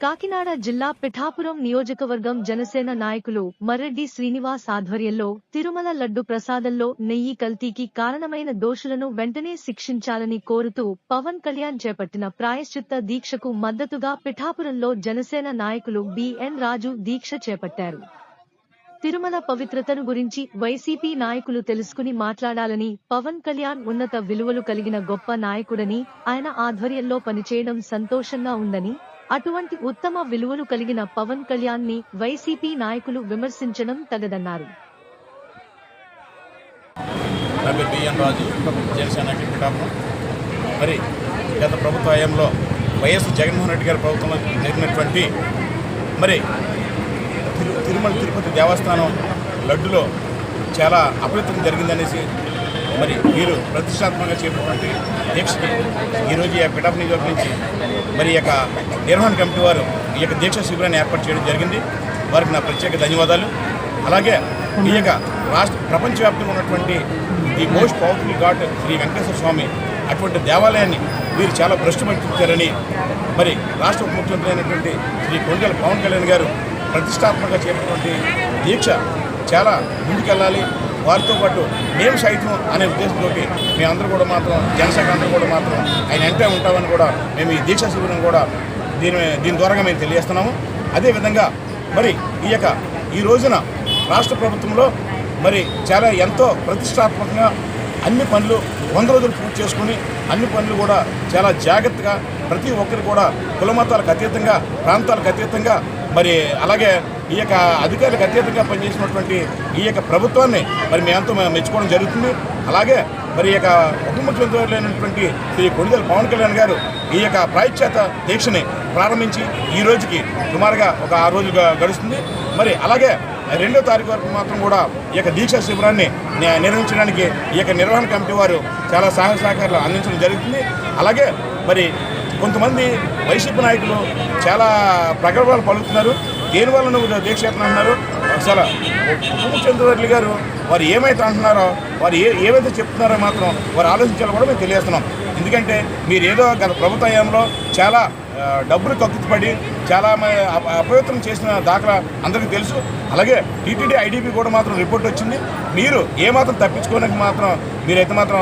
కాకినాడ జిల్లా పిఠాపురం నియోజకవర్గం జనసేన నాయకులు మర్రెడ్డి శ్రీనివాస్ ఆధ్వర్యంలో తిరుమల లడ్డు ప్రసాదంలో నెయ్యి కల్తీకి కారణమైన దోషులను వెంటనే శిక్షించాలని కోరుతూ పవన్ కళ్యాణ్ చేపట్టిన ప్రాయశ్చిత్త దీక్షకు మద్దతుగా పిఠాపురంలో జనసేన నాయకులు బిఎన్ రాజు దీక్ష చేపట్టారు. తిరుమల పవిత్రతను గురించి వైసీపీ నాయకులు తెలుసుకుని మాట్లాడాలని పవన్ కళ్యాణ్ ఉన్నత విలువలు కలిగిన గొప్ప నాయకుడని ఆయన ఆధ్వర్యంలో పనిచేయడం సంతోషంగా ఉందని అటువంటి ఉత్తమ విలువలు కలిగిన పవన్ కళ్యాణ్ని వైసీపీ నాయకులు విమర్శించడం తగదన్నారు. మరి గత ప్రభుత్వ హయాంలో వైఎస్ జగన్మోహన్ రెడ్డి గారి ప్రభుత్వంలో జరిగినటువంటి మరి తిరుమల తిరుపతి దేవస్థానం లడ్డులో చాలా అపవిత్రం జరిగిందనేసి మరి వీరు ప్రతిష్టాత్మకంగా చేపట్టినటువంటి దీక్షకి ఈరోజు ఈ పిఠాపు నియోజకవర్గం నుంచి మరి యొక్క నిర్వహణ కమిటీ వారు ఈ యొక్క దీక్ష శిబిరాన్ని ఏర్పాటు చేయడం జరిగింది. వారికి నా ప్రత్యేక ధన్యవాదాలు. అలాగే ఈ యొక్క రాష్ట్ర ప్రపంచవ్యాప్తంగా ఉన్నటువంటి the most powerful god Shri Venkateswara Swamy అటువంటి దేవాలయాన్ని వీరు చాలా భ్రష్టు మరి రాష్ట్ర ఉప ముఖ్యమంత్రి అయినటువంటి శ్రీ కొండల పవన్ కళ్యాణ్ గారు ప్రతిష్టాత్మకంగా చేసినటువంటి దీక్ష చాలా ముందుకెళ్ళాలి. వారితో పాటు మేము సైతం అనే ఉద్దేశంతో మేమందరూ కూడా మాత్రం జనసేన అందరూ కూడా మాత్రం ఆయన వెంటనే ఉంటామని కూడా మేము ఈ దీక్ష శిబిరం కూడా దీని దీని ద్వారా మేము తెలియజేస్తున్నాము. అదేవిధంగా మరి ఈ యొక్క ఈ రోజున రాష్ట్ర ప్రభుత్వంలో మరి చాలా ఎంతో ప్రతిష్టాత్మకంగా అన్ని పనులు వంద రోజులు పూర్తి చేసుకుని అన్ని పనులు కూడా చాలా జాగ్రత్తగా ప్రతి ఒక్కరు కూడా కులమతాలకు అతీతంగా ప్రాంతాలకు అతీతంగా మరి అలాగే ఈ యొక్క అధికారులకు అత్యధికంగా పనిచేసినటువంటి ఈ యొక్క ప్రభుత్వాన్ని మరి మేమంతా మెచ్చుకోవడం జరుగుతుంది. అలాగే మరి ఈ యొక్క ఉప ముఖ్యమంత్రి అయినటువంటి శ్రీ కొణిదెల పవన్ కళ్యాణ్ గారు ఈ యొక్క ప్రాయశ్చాత దీక్షని ప్రారంభించి ఈ రోజుకి సుమారుగా ఒక ఆరు రోజులు గడుస్తుంది. మరి అలాగే రెండో తారీఖు వరకు మాత్రం కూడా ఈ యొక్క దీక్షా శిబిరాన్ని నిర్వహించడానికి ఈ యొక్క నిర్వహణ కమిటీ వారు చాలా సహాయ సహకారాలు అందించడం జరుగుతుంది. అలాగే మరి కొంతమంది వైసీపీ నాయకులు చాలా ప్రగల్భాలు పలుకుతున్నారు. దేనివల్ల నువ్వు దీక్ష చేస్తున్నారు అసలు ఉపముఖ్యమంత్రి గారు వారు ఏమైతే అంటున్నారో వారు ఏ ఏమైతే చెప్తున్నారో మాత్రం వారు ఆలోచించాలో కూడా మేము తెలియజేస్తున్నాం. ఎందుకంటే మీరు ఏదో గత ప్రభుత్వంలో చాలా డబ్బులు కక్కుతుపడి చాలా అప- అపవిత్రం చేసిన దాఖలా అందరికీ తెలుసు. అలాగే టీటీడీ ఐడీపీ కూడా మాత్రం రిపోర్ట్ వచ్చింది. మీరు ఏమాత్రం తప్పించుకోవడానికి మాత్రం మీరైతే మాత్రం